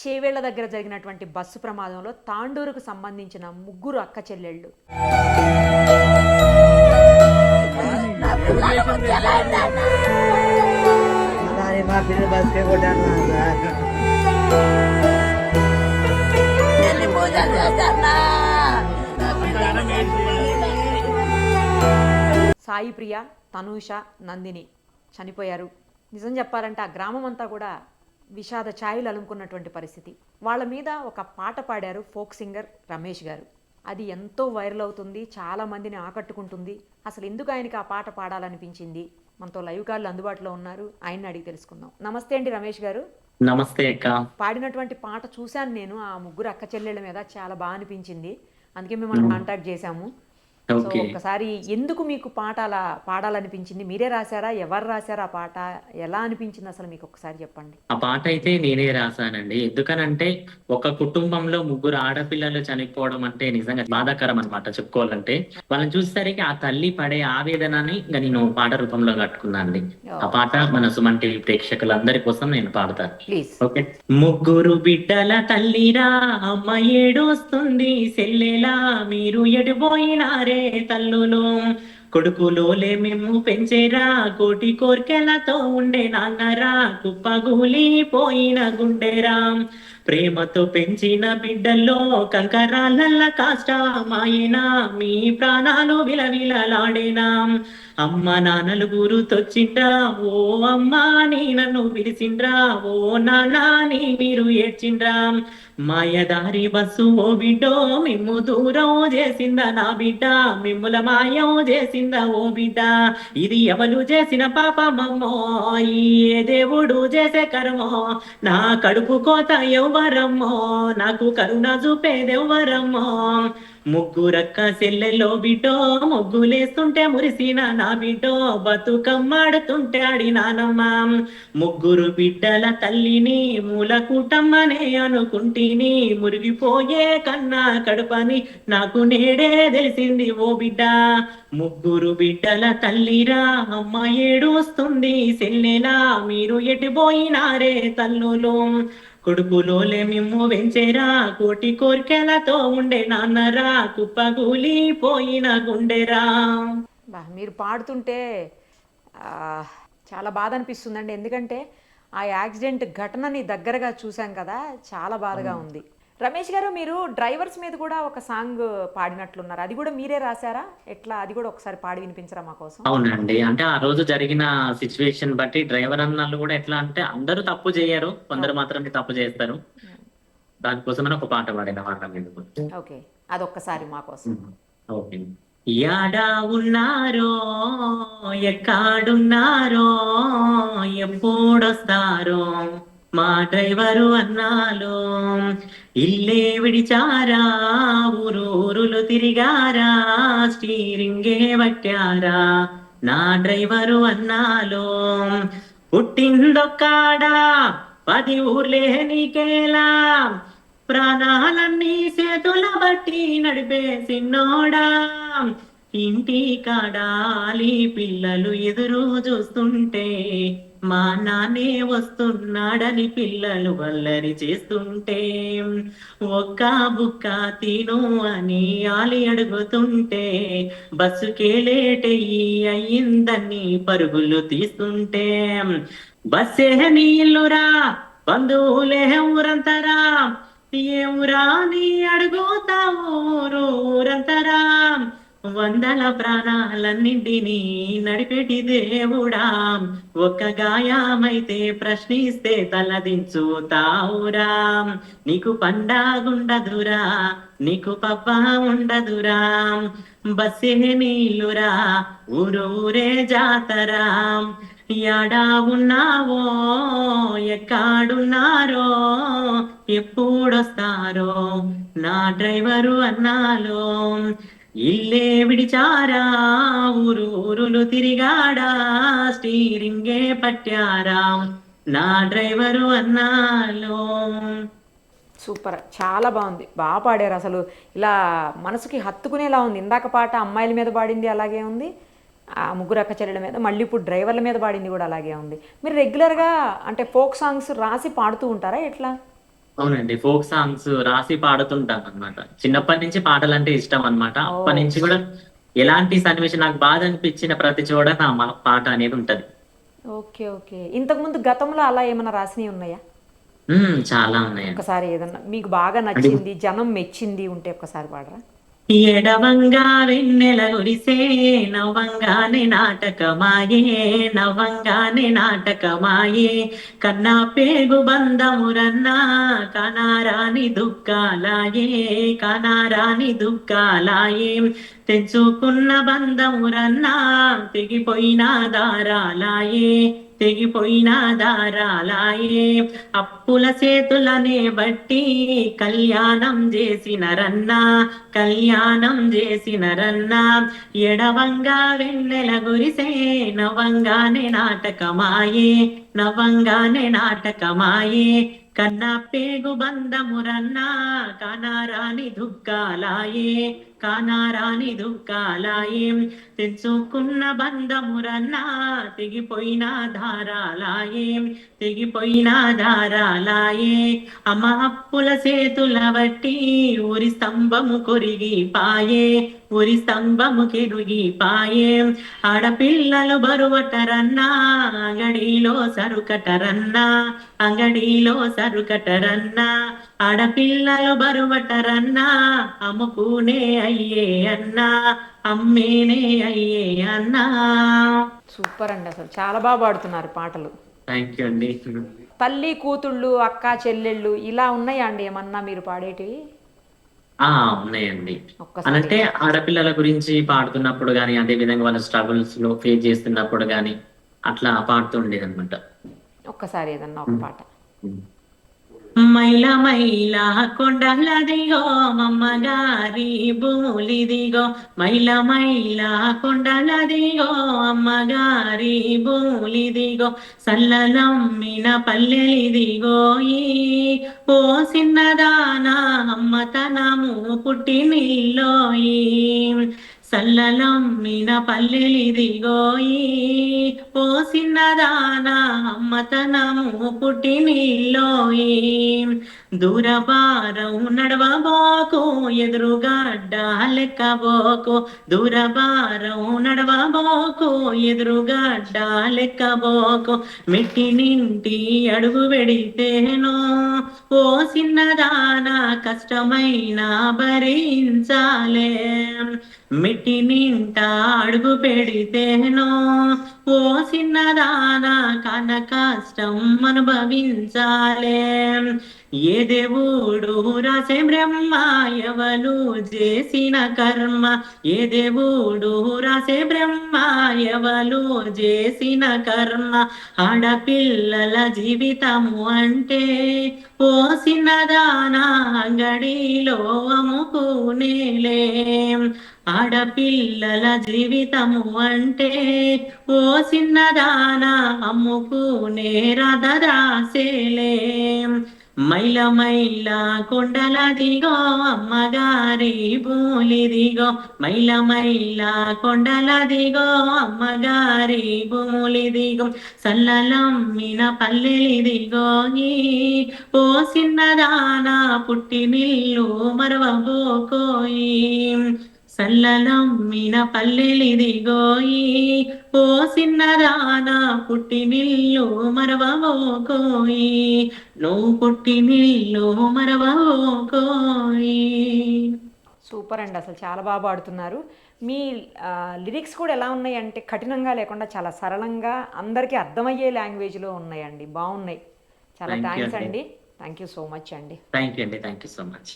చేవేళ్ళ దగ్గర జరిగినటువంటి బస్సు ప్రమాదంలో తాండూరుకు సంబంధించిన ముగ్గురు అక్క చెల్లెళ్ళు. సాయి ప్రియ తనూష నందిని చనిపోయారు. నిజం చెప్పాలంటే ఆ గ్రామం అంతా కూడా విషాద ఛాయలు అలుముకున్నటువంటి పరిస్థితి. వాళ్ళ మీద ఒక పాట పాడారు ఫోక్ సింగర్ రమేష్ గారు. అది ఎంతో వైరల్ అవుతుంది చాలా మందిని ఆకట్టుకుంటుంది. అసలు ఎందుకు ఆయనకి ఆ పాట పాడాలనిపించింది? మనతో లైవ్ కాళ్ళు అందుబాటులో ఉన్నారు. ఆయన్ని అడిగి తెలుసుకుందాం. నమస్తే అండి రమేష్ గారు. నమస్తే అక్క. పాడినటువంటి పాట చూశాను నేను. ఆ ముగ్గురు అక్క చెల్లెళ్ళ మీద చాలా బాగా అనిపించింది. అందుకే మిమ్మల్ని కాంటాక్ట్ చేశాము. So okay. ఒకసారి ఎందుకు మీకు పాట అలా పాడాలనిపించింది? మీరే రాశారా? ఎవరు రాశారా ఆ పాట? ఎలా అనిపించింది అసలు మీకు ఒకసారి చెప్పండి? ఆ పాట అయితే నేనే రాశానండి. ఎందుకనంటే ఒక కుటుంబంలో ముగ్గురు ఆడపిల్లలు చనిపోవడం అంటే నిజంగా బాధాకరం అన్నమాట చెప్పుకోవాలంటే. వాళ్ళని చూసేసరికి ఆ తల్లి పడే ఆవేదనని ఇంకా నేను పాట రూపంలో కట్టుకున్నాను ఆ పాట మన సుమన్ టీవీ ప్రేక్షకులందరి కోసం నేను పాడతాను. ఓకే. ముగ్గురు బిడ్డల తల్లిరా అమ్మ ఏడొస్తుంది సెల్లెలా మీరు ఎడిపోయినారే తల్లులు కొడుకులోలే మేము పెంచేరా కోటి కోర్కెలతో ఉండే నాన్నరా కుప్పగూలి పోయిన గుండెరా. ప్రేమతో పెంచిన బిడ్డల్లో కంకరాలల్ల కాష్టమాయిన మీ ప్రాణాలు విలవిలలాడేనా. అమ్మ నాన్నలు గురుతొచ్చిండ్రా ఓ అమ్మ నీ నన్ను పిలిచిండ్రా ఓ నాన్న నీ మీరు ఏడ్చిండ్రా. మాయదారి బస్సు ఓ బిడ్డో మిమ్ము దూరం చేసిందా నా బిడ్డ? మిమ్ముల మాయం చేసిందా ఓ బిడ్డ? ఇది ఎవరు చేసిన పాపమమ్మో? ఈ ఏ దేవుడు చేసే కర్మో? నా కడుపు కోత ఎవ్వరమ్మో? నాకు కరుణ చూపేదెవ్వరమ్మో? ముగ్గురక్క సెల్లెల్లో బిడ్డో ముగ్గులేస్తుంటే మురిసిన నా బిడ్డో బతుకమ్మాడుతుంటే అడినానమ్మ ముగ్గురు బిడ్డల తల్లిని మూల కూటమ్మనే అనుకుంటిని మురిగిపోయే కన్నా కడుపని నాకు నేడే తెలిసింది ఓ బిడ్డ. ముగ్గురు బిడ్డల తల్లిరా అమ్మ ఏడుస్తుంది సెల్లెలా మీరు ఎటుపోయినారే తల్లులు. కొడుకులోలే మిమ్ము వెంచేరా? కోటి కోరికలతో ఉండే నాన్నరా? కుప్పగూలి పోయిన గుండెరా? బా మీరు పాడుతుంటే చాలా బాధ అనిపిస్తుందండి ఎందుకంటే ఆ యాక్సిడెంట్ ఘటనని దగ్గరగా చూసాం కదా చాలా బాధగా ఉంది. రమేష్ గారు మీరు డ్రైవర్స్ మీద కూడా ఒక సాంగ్ పాడినట్లున్నారు. అది కూడా మీరే రాశారా? ఎట్లా? అది కూడా ఒకసారి పాడి వినిపించరా మా కోసం? అవునండి. అంటే ఆ రోజు జరిగిన సిచ్యువేషన్ బట్టి డ్రైవర్ అన్నలు కూడా ఎట్లా అంటే అందరూ తప్పు చేయరు. కొందరు మాత్రమే తప్పు చేస్తారు. దానికోసమని ఒక పాట పాడిన వాళ్ళం ఎందుకు? ఓకే. అదొక్కసారి మా కోసం. ఓకే. యాడా ఉన్నారో ఎక్కడున్నారో ఎప్పుడొస్తారో మా డ్రైవరు అన్నాలో? ఇల్లే విడిచారా? ఊరు ఊరులు తిరిగారా? స్టీరింగే పట్టారా నా డ్రైవరు అన్నాలో? పుట్టిందొక్కాడా? పది ఊర్లే నీకేలా? ప్రాణాలన్నీ చేతుల బట్టి నడిపే సిన్నోడా? ఇంటి కాడాలి పిల్లలు ఎదురు చూస్తుంటే మా నాన్నే వస్తున్నాడని పిల్లలు వల్లరి చేస్తుంటే ఒక్క బుక్క తిను అని ఆలి అడుగుతుంటే బస్సుకే లేటయ్యి అయ్యిందని పరుగులు తీస్తుంటే బస్సే నీళ్ళురా బంధువులే ఊరంతరా ఏమురా నీ అడుగుతావు ఊరంతరా వందల ప్రాణాలన్నింటినీ నడిపెటి దేవుడా. ఒక్క గాయమైతే ప్రశ్నిస్తే తలదించుతావురా నీకు పండాగుండదురా నీకు పప్ప ఉండదురా. బస్సే నీళ్ళురా ఊరు ఊరే జాతరా. యాడా ఉన్నావో ఎక్కడున్నారో ఎప్పుడొస్తారో నా డ్రైవరు అన్నాలో. ఇల్లే విడిచారా ఊరు ఊరులు తిరిగాడా స్టీరింగే పట్టారా నా డ్రైవరు అన్నాలో. సూపర్ చాలా బాగుంది. బాగా పాడారు అసలు. ఇలా మనసుకి హత్తుకునేలా ఉంది. ఇందాక పాట అమ్మాయిల మీద పాడింది అలాగే ఉంది. ఆ ముగ్గురు అక్క చెల్లెల మీద మళ్ళీ ఇప్పుడు డ్రైవర్ల మీద పాడింది కూడా అలాగే ఉంది. మీరు రెగ్యులర్గా అంటే ఫోక్ సాంగ్స్ రాసి పాడుతూ ఉంటారా ఎట్లా? అవునండి. ఫోక్ సాంగ్స్ రాసి పాడుతుంటాను అన్నమాట చిన్నప్పటి నుంచి పాటలు అంటే ఇష్టం అన్నమాట అప్పటి నుంచి కూడా ఎలాంటి సన్నివేశం నాకు బాధ అనిపించిన ప్రతి చోట నా మా- పాట అనేది ఉంటది. Okay okay. ఇంతకుముందు గతంలో అలా ఏమైనా రాసినవి ఉన్నాయా? చాలా ఉన్నాయండి. ఒకసారి ఏదన్నా మీకు బాగా నచ్చింది జనం మెచ్చింది ఉంటే ఒకసారి పాడరా? ఎడవంగా వెన్నెల గురిసే నవ్వంగానే నాటకమాయే నవ్వంగానే నాటకమాయే. కన్నా పేగు బంధమురన్నా కనారాని దుఃఖాలాయే కనారాని దుఃఖాలాయే. తెచ్చుకున్న బంధమురన్నా తెగిపోయిన దారాలాయే. తెగిపోయిన దారాలాయే. అప్పుల చేతులనే బట్టి కళ్యాణం చేసినరన్నా కళ్యాణం చేసినరన్నా ఎడవంగా వెన్నెల గురిసే నవంగానే నాటకమాయే నవంగానే నాటకమాయే. కన్నా పేగు బంధమురన్నా కనారాని దుఃఖాలాయే. కానారాని దుఃఖాలాయే. తెచ్చుకున్న బంధమురన్నా తెగిపోయిన ధారాలాయే. తెగిపోయిన ధారాలాయే. అమ్మ అప్పుల చేతుల బట్టి ఊరి స్తంభము కొరిగి పాయే ఊరి స్తంభము కెరుగి పాయే ఆడపిల్లలు బరువటరన్నా అంగడిలో సరుకటరన్నా అంగడిలో సరుకటరన్నా. ఆడపిల్లలు బరువటరన్నా అమ్ముకునే అయ్యే అన్నా అమ్మేనే అయ్యే అన్నా. సూపర్ అండి అసలు. చాలా బాగా పాడుతున్నారు పాటలు. థ్యాంక్ యూ అండి. తల్లి కూతుళ్ళు అక్క చెల్లెళ్ళు ఇలా ఉన్నాయా అండి ఏమన్నా మీరు పాడేటివి? ఆ ఉన్నాయండి. అంటే ఆడపిల్లల గురించి పాడుతున్నప్పుడు గానీ అదే విధంగా వాళ్ళ స్ట్రగుల్స్లో ఫేస్ చేస్తున్నప్పుడు గానీ అట్లా పాడుతుండేది అనమాట ఒక్కసారి ఏదన్నా ఒక పాట. మైల మైల కొండలదిగో అమ్మగారి భూములిదిగో మైల మైల కొండలదిగో అమ్మగారి భూములిదిగో సల్లలమ్మిన పల్లెలిదిగో ఈ ఓ చిన్నదానా అమ్మతనము పుట్టినిల్లోయి సల్లలమ్మిన పల్లెలిదిగోయి ఓ చిన్నదానా అమ్మతనము పుట్టినిల్లోయి దూరబారం నడవబోకు ఎదురుగడ్డ లెక్కబోకు. దూరబారం నడవబోకు ఎదురుగడ్డ లెక్కబోకు. మెట్టి నింటి అడుగు పెడితేనో ఓ చిన్నదానా కష్టమైన భరించాలే. మెట్టి నింట అడుగు పెడితేనో ఓ చిన్నదాన కన కష్టం అనుభవించాలే. ఏ దేవుడు రాసే బ్రహ్మ ఎవలు చేసిన కర్మ? ఏ దేవుడు రాసే బ్రహ్మ ఎవలు చేసిన కర్మ? ఆడపిల్లల జీవితము అంటే ఓ చిన్నదాన అంగడిలో అమ్ముకునేలే. ఆడపిల్లల జీవితము అంటే ఓ చిన్నదాన అమ్ముకునే రథరాసేలే మైల మైల కొండల దిగో అమ్మగారి భూములిదిగో మైల మైల కొండల దిగో అమ్మగారి భూములిదిగో సల్లలమ్మిన పల్లెలిదిగో ఈ ఓ చిన్నదాన పుట్టినిల్లు మరవబోకోయి. సల్లలమ్మిన పల్లెలిదిగోయి ఓ చిన్నదానా పుట్టినిల్లు మరవబోకోయి నువ్వు పుట్టినిల్లు మరవబోకోయి సూపర్ అండి అసలు చాలా బాగా పాడుతున్నారు. మీ లిరిక్స్ కూడా ఎలా ఉన్నాయి అంటే కఠినంగా లేకుండా చాలా సరళంగా అందరికీ అర్థమయ్యే లాంగ్వేజ్లో ఉన్నాయండి బాగున్నాయి. చాలా థ్యాంక్స్ అండి. అండి. థ్యాంక్ యూ సో మచ్ అండి. థ్యాంక్ యూ అండి థ్యాంక్ యూ సో మచ్